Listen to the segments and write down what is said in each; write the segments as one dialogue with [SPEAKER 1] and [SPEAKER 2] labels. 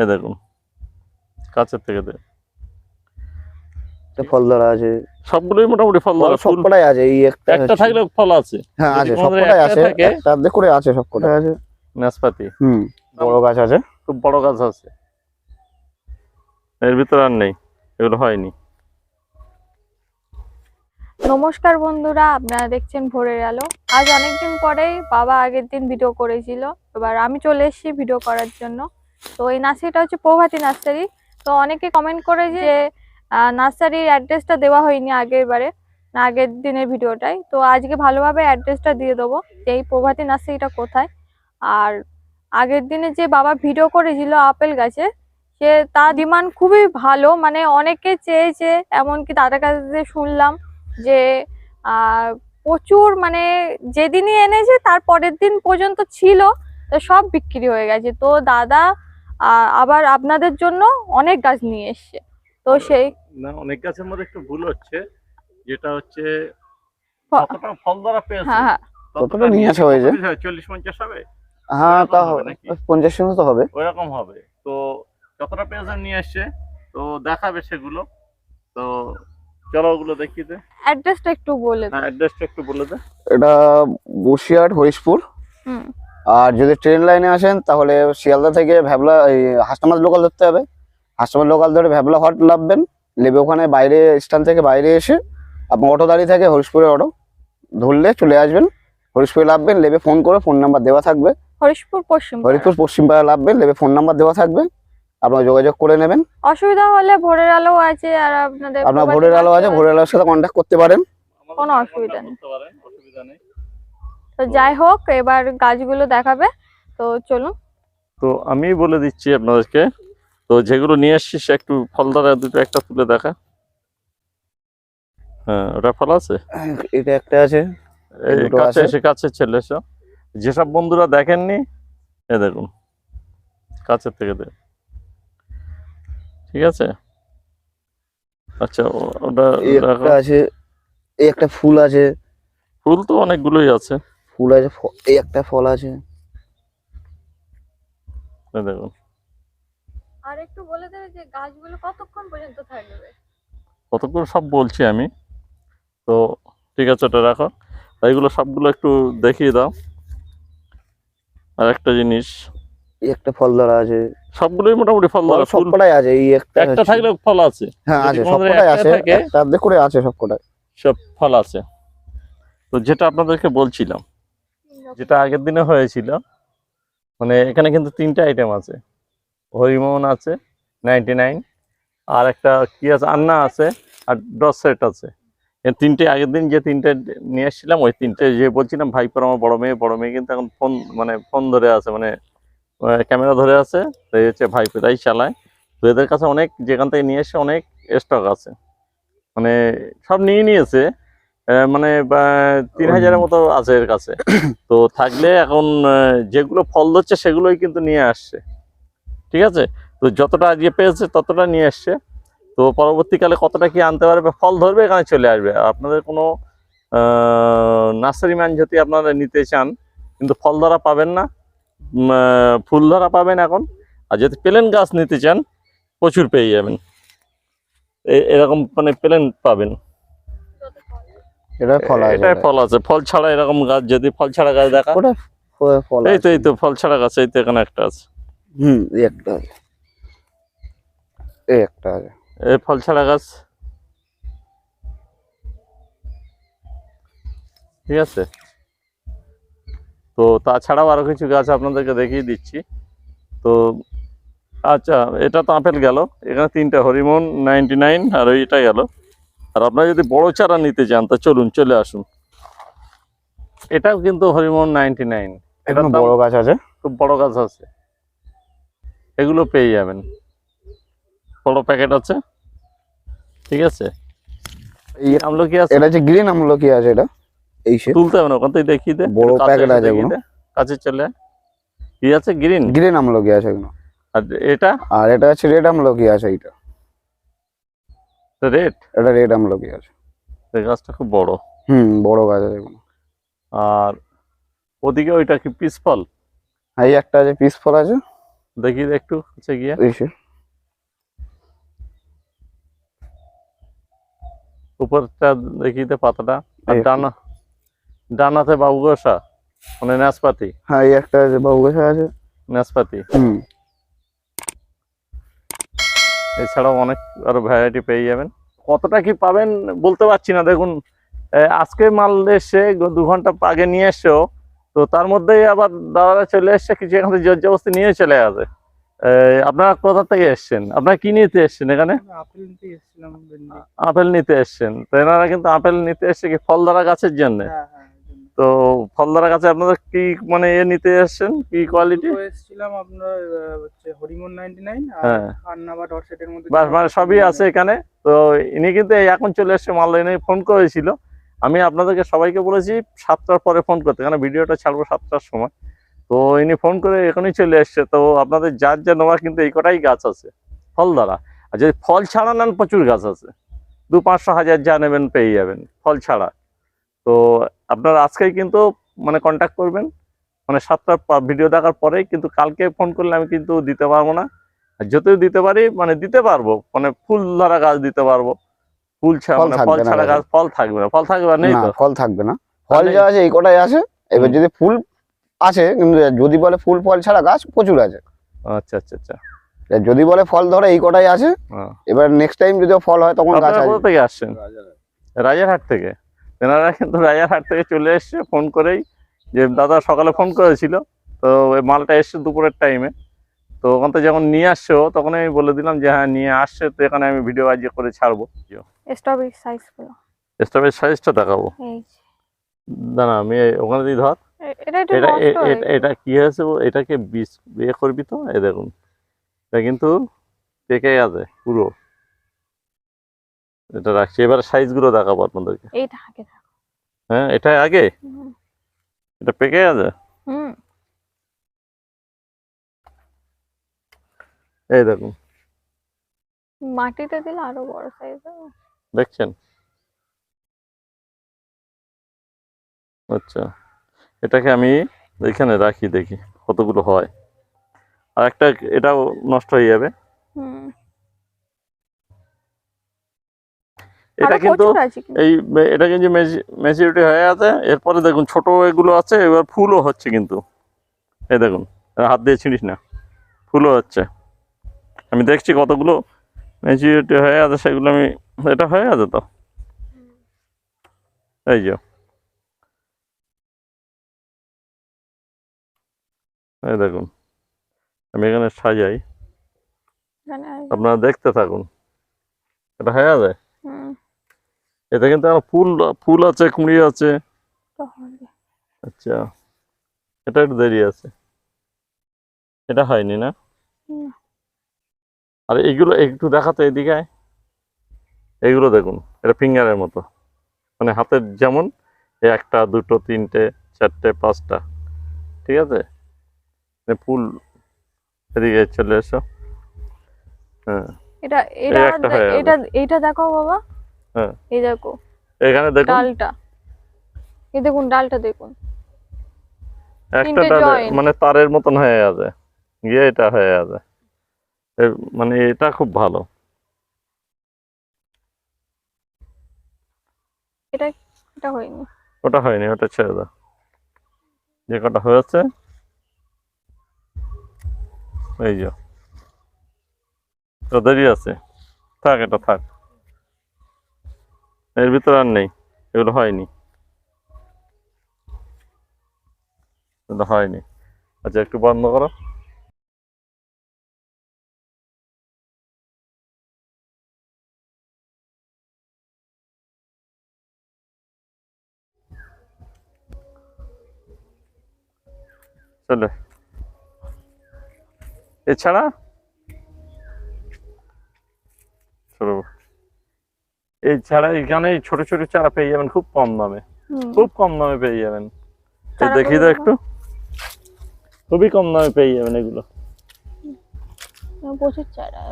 [SPEAKER 1] এ দেখুন কাছের থেকে দে
[SPEAKER 2] ফল ধরা আছে।
[SPEAKER 1] সবগুলোই মোটামুটি ফল ধরা
[SPEAKER 2] সবকটাই আছে এই একটা
[SPEAKER 1] একটা থাকলে ফল আছে।
[SPEAKER 2] হ্যাঁ আছে সবকটাই আছে একটা অর্ধেক করে আছে সবকটাই আছে।
[SPEAKER 1] নাশপাতি।
[SPEAKER 2] হুম বড় গাছ আছে।
[SPEAKER 1] খুব বড় গাছ আছে। এর ভিতরে আর নেই এগুলো হয়নি।
[SPEAKER 3] নমস্কার বন্ধুরা আপনারা দেখছেন ভোরের আলো। আজ অনেকদিন পরেই বাবা আগের দিন ভিডিও করেছিল। এবার আমি চলে এসেছি ভিডিও করার জন্য। তো এই নার্সারিটা হচ্ছে প্রভাতী নার্সারি। তো অনেকে কমেন্ট করে যে নার্সারির অ্যাড্রেসটা দেওয়া হয়নি আগের বারে না আগের দিনের ভিডিওটাই। তো আজকে ভালোভাবে অ্যাড্রেসটা দিয়ে দেবো যে এই প্রভাতী নার্সারিটা কোথায়। আর আগের দিনে যে বাবা ভিডিও করেছিল আপেল গাছে, সে তার ডিমান্ড খুবই ভালো। মানে অনেকে চেয়েছে, এমনকি তাদের কাছে শুনলাম যে প্রচুর মানে যেদিনই এনেছে তার পরের দিন পর্যন্ত ছিল, তো সব বিক্রি হয়ে গেছে। তো দাদা আবার আপনাদের জন্য অনেক গাছ নিয়ে এসছে। তো সেই
[SPEAKER 1] না অনেক গাছের মধ্যে একটু ভুল হচ্ছে। যেটা হচ্ছে কতটা ফল ধরা পেয়েছে?
[SPEAKER 3] হ্যাঁ হ্যাঁ।
[SPEAKER 2] কতটা নিয়েছে হয়েছে?
[SPEAKER 1] চল্লিশ পঞ্চাশ হবে?
[SPEAKER 2] হ্যাঁ তা
[SPEAKER 1] হবে
[SPEAKER 2] হবে। তো
[SPEAKER 1] ওইরকম হবে। তো যতটা পেয়েছে নিয়ে এসছে তো দেখাবে সেগুলো। তো চলো ওগুলো দেখিয়ে দে।
[SPEAKER 3] অ্যাড্রেসটা একটু বলে।
[SPEAKER 1] হ্যাঁ অ্যাড্রেসটা একটু বলে দে।
[SPEAKER 2] এটা বসিরহাট হরিশপুর।
[SPEAKER 3] হুম।
[SPEAKER 2] আর যদি ট্রেন লাইনে আসেন তাহলে শিয়ালদা থেকে ভ্যাবলা এই হাসনাবাদ লোকাল ধরতে হবে। হাসনাবাদ লোকাল ধরে ভ্যাবলা হট নামবেন নেবে ওখানে বাইরে স্ট্যান্ড থেকে বাইরে এসে আপনার অটো দাঁড়িয়ে থাকে হরিশপুরের অটো ধরলে চলে আসবেন। হরিশপুরে নামবেন লেবে ফোন করে ফোন নাম্বার দেওয়া থাকবে।
[SPEAKER 3] হরিশপুর পশ্চিম
[SPEAKER 2] হরিশপুর পশ্চিমপাড়া নামবেন লেবে ফোন নাম্বার দেওয়া থাকবে। আপনারা যোগাযোগ করে নেবেন।
[SPEAKER 3] অসুবিধা হলে ভোরের আলো আছে আর আপনাদের
[SPEAKER 2] আপনার ভোরের আলো আছে ভোরের আলোর সাথে কন্ট্যাক্ট করতে পারেন।
[SPEAKER 3] কোনো অসুবিধা নেই।
[SPEAKER 1] করতে পারেন, অসুবিধা নেই।
[SPEAKER 3] তো যাই হোক এবার গাছগুলো দেখাবে। তো চলুন।
[SPEAKER 1] তো আমি বলে দিচ্ছি আপনাদেরকে তো যেগুলো নিয়ে এসছিস একটু ফল ধরা দুটো একটা তুলে দেখা। হ্যাঁ ওটা ফল আছে?
[SPEAKER 2] এটা একটা আছে
[SPEAKER 1] কাছে এসে কাছে ছেলে সব। যেসব বন্ধুরা দেখেননি এ দেখুন কাছের থেকে দে ঠিক আছে? আচ্ছা ও- ওটা
[SPEAKER 2] আছে এই একটা ফুল আছে।
[SPEAKER 1] ফুল তো অনেকগুলোই আছে।
[SPEAKER 2] ফুল আছে এই একটা ফল আছে।
[SPEAKER 1] দেখুন
[SPEAKER 3] আর একটু বলে দেবে যে গাছগুলো কতক্ষণ পর্যন্ত থাকবে?
[SPEAKER 1] কতগুলো সব বলছি আমি। তো ঠিক আছে ওটা রাখো। এগুলো সবগুলো একটু দেখিয়ে দাও। আর একটা জিনিস।
[SPEAKER 2] এই একটা ফল ধরা আছে।
[SPEAKER 1] সবগুলোই মোটামুটি ফল ধরা
[SPEAKER 2] সবকটাই আছে এই একটা
[SPEAKER 1] একটা থাকলে ফল আছে।
[SPEAKER 2] হ্যাঁ আছে সবকটাই আছে একটা করে আছে সবকটাই।
[SPEAKER 1] সব ফল আছে। তো যেটা আপনাদেরকে বলছিলাম যেটা আগের দিনে হয়েছিল মানে এখানে কিন্তু তিনটা আইটেম আছে। হরিমোহন আছে নাইনটি নাইন আর একটা কি আছে, আন্না আছে, আর ডস সেট আছে। তিনটে আগের দিন যে তিনটে নিয়ে এসেছিলাম, ওই তিনটে যে বলছিলাম, ভাইপর আমার বড় মেয়ে বড় মেয়ে কিন্তু এখন ফোন মানে ফোন ধরে আছে মানে ক্যামেরা ধরে আছে তো হচ্ছে ভাইপো তাই চালায়। তো এদের কাছে অনেক, যেখান থেকে নিয়ে এসে অনেক স্টক আছে। মানে সব নিয়ে নিয়েছে মানে তিন হাজারের মতো আছে এর কাছে। তো থাকলে এখন যেগুলো ফল ধরছে সেগুলোই কিন্তু নিয়ে আসছে। ঠিক আছে? তো যতটা আজকে পেয়েছে ততটা নিয়ে আসছে। তো পরবর্তীকালে কতটা কি আনতে পারবে, ফল ধরবে, এখানে চলে আসবে। আপনাদের কোনো নার্সারি ম্যান যদি আপনারা নিতে চান, কিন্তু ফল ধরা পাবেন না ফুল ধরা পাবেন এখন। আর যদি প্লেন গাছ নিতে চান, প্রচুর পেয়ে যাবেন। এরকম মানে প্লেন, পাবেন।
[SPEAKER 2] এটা ফল আছে
[SPEAKER 1] ফল আছে। ফল ছাড়া এরকম গাছ যদি ফল ছাড়া গাছ দেখা
[SPEAKER 2] ওটা ফল
[SPEAKER 1] এই তো এই তো ফল ছাড়া গাছ এই তো এখানে একটা আছে।
[SPEAKER 2] হুম এই একটা আছে। এই একটা আছে।
[SPEAKER 1] এই ফল ছাড়া গাছ। ঠিক আছে। তো তাছাড়াও আরও কিছু গাছ আপনাদেরকে দেখিয়ে দিচ্ছি। তো আচ্ছা এটা তো আপেল গেল। এখানে তিনটা হরিমন নাইনটি নাইন আর ওইটা গেল। আর আপনারা যদি বড় চারা নিতে চান তা চলুন চলে আসুন। এটাও কিন্তু হরিমন নাইনটি নাইন। দাম
[SPEAKER 2] বড় গাছ আছে।
[SPEAKER 1] খুব বড় গাছ আছে। এগুলো পেয়ে যাবেন। বড় প্যাকেট আছে। ঠিক আছে?
[SPEAKER 2] এই
[SPEAKER 1] আমলকি আছে?
[SPEAKER 2] এটা হচ্ছে গ্রিন আমলকি আছে এটা এই সে।
[SPEAKER 1] তুলতে হবে না ওখান থেকে দেখিয়ে দে।
[SPEAKER 2] বড় প্যাকেট আছে এগুলো।
[SPEAKER 1] কাছে চলে। কি আছে? গ্রিন?
[SPEAKER 2] গ্রিন আমলকি আছে এগুলো।
[SPEAKER 1] আর এটা?
[SPEAKER 2] আর এটা হচ্ছে রেড আমলকি আছে এইটা।
[SPEAKER 1] রেড
[SPEAKER 2] এটা রেড আমলকি আছে
[SPEAKER 1] এই গাছটা খুব বড়।
[SPEAKER 2] হুম বড় গাছ আছে
[SPEAKER 1] আর ওদিকে ওইটা কি পিস ফল?
[SPEAKER 2] এই একটা আছে পিস ফল আছে।
[SPEAKER 1] দেখি একটু হচ্ছে গিয়ে।
[SPEAKER 2] এসে
[SPEAKER 1] উপরটা দেখি তো পাতাটা। আর ডানা ডানাতে বাবু গোসা মানে নাশপাতি।
[SPEAKER 2] হ্যাঁ এই একটা আছে বাবু গাছা আছে।
[SPEAKER 1] নাশপাতি।
[SPEAKER 2] হুম।
[SPEAKER 1] এছাড়াও অনেক আরও ভ্যারাইটি পেয়ে যাবেন। কতটা কি পাবেন বলতে পারছি না। দেখুন আজকে মাল এসছে গ- দু ঘণ্টা আগে নিয়ে এসছো তো তার মধ্যেই আবার দাদারা চলে এসছে কিছু এখান থেকে জোর জবস্তি নিয়ে চলে এ, আপনারা কোথা থেকে এসছেন? আপনারা কি নিতে এসছেন এখানে?
[SPEAKER 4] আপেল নিতে
[SPEAKER 1] আপেল নিতে এসছেন। তো এনারা কিন্তু আপেল নিতে এসছে কি ফল ধরা গাছের জন্য? তো ফল ধরা গাছে আপনাদের কি মানে এ নিতে এসছেন? কি কোয়ালিটি
[SPEAKER 4] এসেছিলাম আপনার হচ্ছে হরিমন নাইনটি নাইন আর
[SPEAKER 1] হ্যাঁ।
[SPEAKER 4] আন্না বা ডটসেটের মধ্যে
[SPEAKER 1] বাস মানে সবই আছে এখানে। তো ইনি কিন্তু এখন চলে এসছে মাল এনে ফোন করেছিল। আমি আপনাদেরকে সবাইকে বলেছি সাতটার পরে ফোন করতে কারণ ভিডিওটা ছাড়বো সাতটার সময়। তো ইনি ফোন করে এখনই চলে এসছে। তো আপনাদের যার যা নেওয়া কিন্তু এই কটাই গাছ আছে ফল দ্বারা আর যদি ফল ছাড়া নেন প্রচুর গাছ আছে। দু পাঁচশো হাজার যা নেবেন পেয়ে যাবেন। ফল ছাড়া। তো আপনারা আজকেই কিন্তু মানে কন্ট্যাক্ট করবেন। মানে সাতটার ভিডিও দেখার পরেই কিন্তু কালকে ফোন করলে আমি কিন্তু দিতে পারব না। যতই দিতে পারি মানে দিতে পারব। মানে ফুল ধরা গাছ দিতে পারব। ফুল ছাড়া
[SPEAKER 2] ফল
[SPEAKER 1] মানে
[SPEAKER 2] থাকবে
[SPEAKER 1] ফল ছাড়া
[SPEAKER 2] গাছ
[SPEAKER 1] ফল থাকবে না। ফল থাকবে না
[SPEAKER 2] ফল থাকবে না। ফল যা আছে এই কটাই আছে। এবার যদি ফুল আছে কিন্তু যদি বলে ফুল ফল ছাড়া গাছ প্রচুর আছে।
[SPEAKER 1] আচ্ছা আচ্ছা আচ্ছা।
[SPEAKER 2] যদি বলে ফল ধরে এই কটাই আছে
[SPEAKER 1] হ্যাঁ।
[SPEAKER 2] এবার নেক্সট টাইম যদি ফল হয় তখন গাছ আসবে।
[SPEAKER 1] কোথা থেকে আসছেন? রাজারহাট থেকে? তেনারা কিন্তু রাজারহাট থেকে চলে এসছে ফোন করেই যে দাদা সকালে ফোন করেছিল। তো ওই মালটা এসছে দুপুরের টাইমে তো ওখান থেকে যখন নিয়ে আসছে তখন আমি বলে দিলাম যে হ্যাঁ নিয়ে আসছে তো এখানে আমি ভিডিও আজ করে ছাড়বো।
[SPEAKER 3] স্ট্রবেরি সাইজগুলো।
[SPEAKER 1] স্টপের সাইজটা দেখাবো। দাঁড়া আমি ওখানে দিয়ে ধর।
[SPEAKER 3] এটা
[SPEAKER 1] এটা এ- কি হয়েছে এটাকে বিষ ইয়ে করবি তো? এই দেখুন। এটা কিন্তু পেকে গেছে পুরো। এটা রাখছি। এবার সাইজগুলো দেখাবো আপনাদেরকে।
[SPEAKER 3] এইটা আগে
[SPEAKER 1] হ্যাঁ এটা আগে? এটা পেকে আছে?
[SPEAKER 3] হুম।
[SPEAKER 1] এই দেখুন।
[SPEAKER 3] মাটিতে দিলে আরও বড় সাইজ
[SPEAKER 1] দেখছেন? আচ্ছা। এটাকে আমি এখানে রাখি দেখি কতগুলো হয়। আর একটা এটাও নষ্ট হয়ে যাবে।
[SPEAKER 3] হুম।
[SPEAKER 1] এটা কিন্তু এই এটা কিন্তু ম্যাচিউরিটি হয়ে আছে। এরপরে দেখুন ছোট এগুলো আছে এবার ফুলও হচ্ছে কিন্তু। এই দেখুন হাত দিয়ে ছিঁড়িস না। ফুলও হচ্ছে। আমি দেখছি কতগুলো ম্যাচিউরিটি হয়ে আছে সেগুলো আমি এটা হয়ে আছে তো? এই যে। এই দেখুন আমি এখানে সাজাই। আপনারা দেখতে থাকুন। এটা হয়ে আছে?
[SPEAKER 3] হুম
[SPEAKER 1] এটা কিন্তু আমার ফুল ফুল আছে কুঁড়ি আছে। আচ্ছা এটা একটু দেরি আছে। এটা হয়নি না। আর এগুলো একটু দেখাতে এদিকে এগুলো দেখুন এটা ফিঙ্গারের মতো। মানে হাতের যেমন একটা দুটো তিনটে চারটে পাঁচটা। ঠিক আছে? ফুল এদিকে চলে এসো। হ্যাঁ।
[SPEAKER 3] এটা এটা এটা দেখো বাবা।
[SPEAKER 1] হ্যাঁ।
[SPEAKER 3] এই দেখো।
[SPEAKER 1] এখানে দেখুন।
[SPEAKER 3] ডালটা। এই দেখুন ডালটা দেখুন।
[SPEAKER 1] একটা ডালে মানে তারের মতন হয়ে আছে। গিয়ে এটা হয়ে আছে। মানে এটা খুব ভালো।
[SPEAKER 3] এটা হয়নি।
[SPEAKER 1] ওটা হয়নি ওটা ছেড়ে দাও। যে কটা হয়েছে। এই যে। আছে। থাক এটা থাক। এর ভিতরে আর নেই এগুলো হয়নি। এটা হয়নি। আচ্ছা একটু বন্ধ করো। চলে। এছাড়া? ছোট এছাড়া এখানে ছোট ছোট চারা পেয়ে যাবেন খুব কম দামে। খুব কম দামে পেয়ে যাবেন। এই দেখি তো একটু। খুবই কম দামে পেয়ে যাবেন এগুলো।
[SPEAKER 3] প্রচুর চারা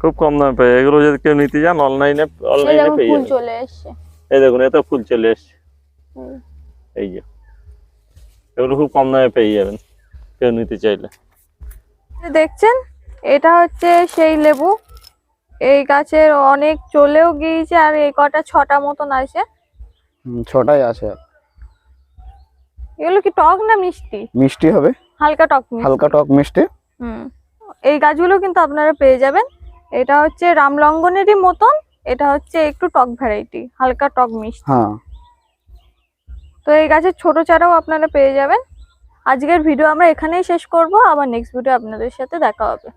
[SPEAKER 1] খুব কম দামে পেয়ে। এগুলো যদি কেউ নিতে যান অনলাইনে
[SPEAKER 3] এই
[SPEAKER 1] অনলাইনে পেয়ে যাবেন।
[SPEAKER 3] চলে এসছে।
[SPEAKER 1] এই দেখুন এত ফুল চলে এসছে। এই যে। এগুলো খুব কম দামে পেয়ে যাবেন কেউ নিতে চাইলে।
[SPEAKER 3] দেখছেন? এটা হচ্ছে সেই লেবু। এই গাছের অনেক চলেও গিয়েছে আর এই কটা ছটা মতন আছে।
[SPEAKER 2] ছটাই আছে।
[SPEAKER 3] এগুলো কি টক না মিষ্টি?
[SPEAKER 2] মিষ্টি হবে।
[SPEAKER 3] হালকা টক
[SPEAKER 2] হালকা টক মিষ্টি।
[SPEAKER 3] হুম এই গাছগুলো কিন্তু আপনারা পেয়ে যাবেন। এটা হচ্ছে রামলঙ্গনেরই মতন এটা হচ্ছে একটু টক ভ্যারাইটি হালকা টক মিষ্টি।
[SPEAKER 2] হ্যাঁ।
[SPEAKER 3] তো এই গাছের ছোট চারাও আপনারা পেয়ে যাবেন। আজকের ভিডিও আমরা এখানেই শেষ করব। আবার নেক্সট ভিডিও আপনাদের সাথে দেখা হবে।